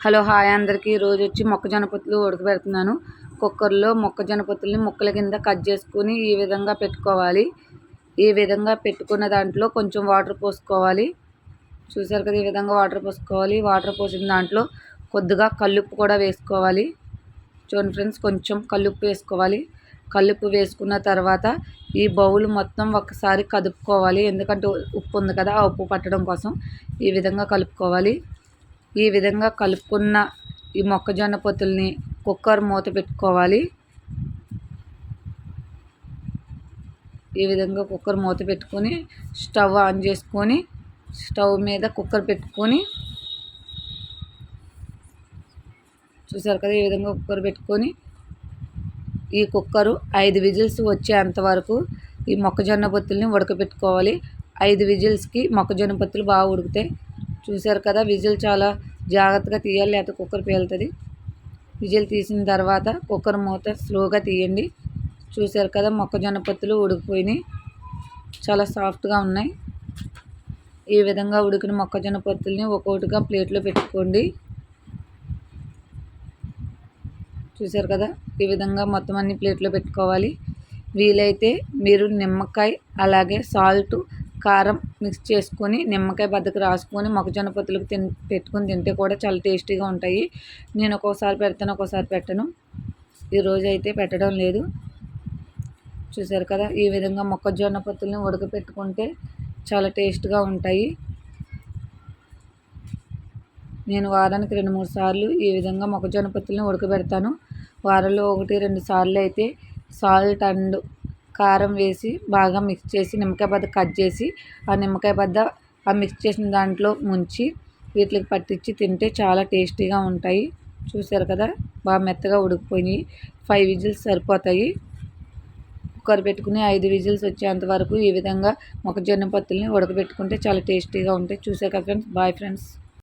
Hello hi అందరికీ. రోజు వచ్చి మొక్కజొన్న పొత్తులు ఉడకబెడుతున్నాను. కుక్కర్లో మొక్కజొన్న పొత్తుల్ని ముక్కల కింద కట్ చేసుకుని ఈ విధంగా పెట్టుకోవాలి. ఈ విధంగా పెట్టుకున్న దాంట్లో కొంచెం వాటర్ పోసుకోవాలి. చూసారు కదా ఈ విధంగా వాటర్ పోసుకోవాలి. వాటర్ పోసిన దాంట్లో కొద్దిగా కల్లుప్పు కూడా వేసుకోవాలి. చూడండి ఫ్రెండ్స్ కొంచెం కల్లుప్పు వేసుకోవాలి. కల్లుప్పు వేసుకున్న తర్వాత ఈ బౌల్ మొత్తం ఒకసారి కదుపుకోవాలి. ఎందుకంటే ఉప్పు ఉంది కదా ఆ ఉప్పు పట్టడం కోసం ఈ విధంగా కలుపుకోవాలి. ఈ విధంగా కలుపుకున్న ఈ మొక్కజొన్న పొత్తుల్ని కుక్కర్ మూత పెట్టుకోవాలి. ఈ విధంగా కుక్కర్ మూత పెట్టుకొని స్టవ్ ఆన్ చేసుకొని స్టవ్ మీద కుక్కర్ పెట్టుకొని చూసారు కదా ఈ విధంగా కుక్కర్ పెట్టుకొని ఈ కుక్కరు ఐదు విజిల్స్ వచ్చేంత వరకు ఈ మొక్కజొన్న పొత్తుల్ని ఉడకబెట్టుకోవాలి ఐదు విజిల్స్కి మొక్కజొన్న పొత్తులు బాగా ఉడికితే చూశారు కదా విజిల్ చాలా జాగ్రత్తగా తీయాలి లేకపోతే కుక్కర్ పేలుతుంది. విజిల్ తీసిన తర్వాత కుక్కర్ మూత స్లోగా తీయండి. చూశారు కదా మొక్కజొన్న పత్తులు ఉడికిపోయినాయి. చాలా సాఫ్ట్గా ఉన్నాయి. ఈ విధంగా ఉడికిన మొక్కజొన్న పత్తుల్ని ఒక్కొక్కటిగా ప్లేట్లో పెట్టుకోండి. చూశారు కదా ఈ విధంగా మొత్తం అన్ని ప్లేట్లో పెట్టుకోవాలి. వీలైతే మీరు నిమ్మకాయ అలాగే సాల్ట్ కారం మిక్స్ చేసుకొని నిమ్మకాయ బద్దకు రాసుకొని మొక్కజొన్న పొత్తులకు తిన్ పెట్టుకొని తింటే కూడా చాలా టేస్టీగా ఉంటాయి. నేను ఒక్కోసారి పెడతాను ఒక్కోసారి పెట్టను. ఈరోజు అయితే పెట్టడం లేదు. చూసారు కదా ఈ విధంగా మొక్కజొన్న పొత్తుల్ని ఉడకపెట్టుకుంటే చాలా టేస్ట్గా ఉంటాయి. నేను వారానికి రెండు మూడు సార్లు ఈ విధంగా మొక్కజొన్న పొత్తుల్ని ఉడకబెడతాను. వారంలో ఒకటి రెండు సార్లు అయితే సాల్ట్ అండ్ కారం వేసి బాగా మిక్స్ చేసి నిమ్మకాయ బద్ద కట్ చేసి ఆ నిమ్మకాయ బద్ద ఆ మిక్స్ చేసిన దాంట్లో ముంచి వీటికి పట్టించి తింటే చాలా టేస్టీగా ఉంటాయి. చూసారు కదా? బాగా మెత్తగా ఉడికిపోయి ఫైవ్ విజిల్స్ సరిపోతాయి. కుక్కర్ పెట్టుకుని ఐదు విజిల్స్ వచ్చేంత వరకు ఈ విధంగా మొక్కజొన్న పత్తుల్ని ఉడకబెట్టుకుంటే చాలా టేస్టీగా ఉంటాయి. చూసారు కదా ఫ్రెండ్స్? Bye friends.